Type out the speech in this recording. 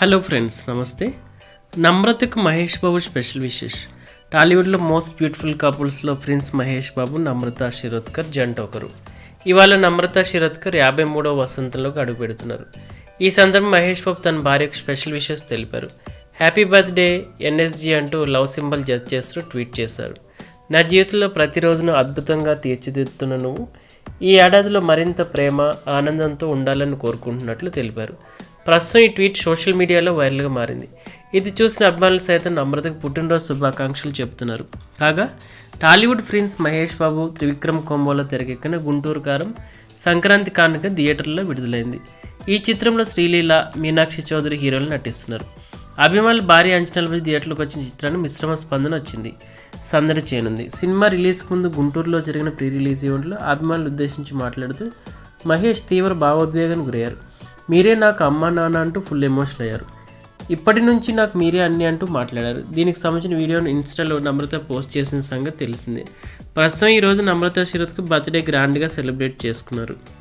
Hello friends నమస్తే. నమ్రతకు Mahesh Babu special wishes టాలీవుడ్లో మోస్ట్ బ్యూటిఫుల్ కపుల్స్లో ప్రిన్స్ మహేష్ బాబు నమ్రత శిరోద్కర్ జంట ఒకరు ఇవాళ నమ్రత శిరోద్కర్ యాభై మూడవ వసంతంలోకి అడుగు పెడుతున్నారు. ఈ సందర్భం మహేష్ బాబు తన భార్యకు స్పెషల్ విషెస్ తెలిపారు. హ్యాపీ బర్త్డే ఎన్ఎస్జీ అంటూ లవ్ సింబల్ జత చేస్తూ ట్వీట్ చేశారు. నా జీవితంలో ప్రతిరోజును అద్భుతంగా తీర్చిదిద్దుతున్న నువ్వు ఈ ఏడాదిలో మరింత ప్రేమ ఆనందంతో ఉండాలని కోరుకుంటున్నట్లు తెలిపారు. ప్రస్తుతం ఈ ట్వీట్ సోషల్ మీడియాలో వైరల్గా మారింది. ఇది చూసిన అభిమానులు సైతం నమ్రతకు పుట్టినరోజు శుభాకాంక్షలు చెప్తున్నారు. కాగా టాలీవుడ్ ప్రిన్స్ మహేష్ బాబు త్రివిక్రమ్ కొంబోలో తెరకెక్కిన గుంటూరు కారం సంక్రాంతి కానుక థియేటర్లో విడుదలైంది. ఈ చిత్రంలో శ్రీలీల మీనాక్షి చౌదరి హీరోలు నటిస్తున్నారు. అభిమానులు భారీ అంచనాలపై థియేటర్లోకి వచ్చిన చిత్రాన్ని మిశ్రమ స్పందన వచ్చింది. సందడి చేయనుంది. సినిమా రిలీజ్కు ముందు గుంటూరులో జరిగిన ప్రీ రిలీజ్ ఈవెంట్లో అభిమానులు ఉద్దేశించి మాట్లాడుతూ మహేష్ తీవ్ర భావోద్వేగానికి గురయ్యారు. మీరే నాకు అమ్మా నాన్న అంటూ ఫుల్ ఎమోషనల్ అయ్యారు. ఇప్పటి నుంచి నాకు మీరే అన్ని అంటూ మాట్లాడారు. దీనికి సంబంధించిన వీడియోను ఇన్స్టాలో నమ్రత పోస్ట్ చేసిన సంగతి తెలిసిందే. ప్రస్తుతం ఈరోజు నమ్రత శరత్కు బర్త్డే గ్రాండ్గా సెలబ్రేట్ చేసుకున్నారు.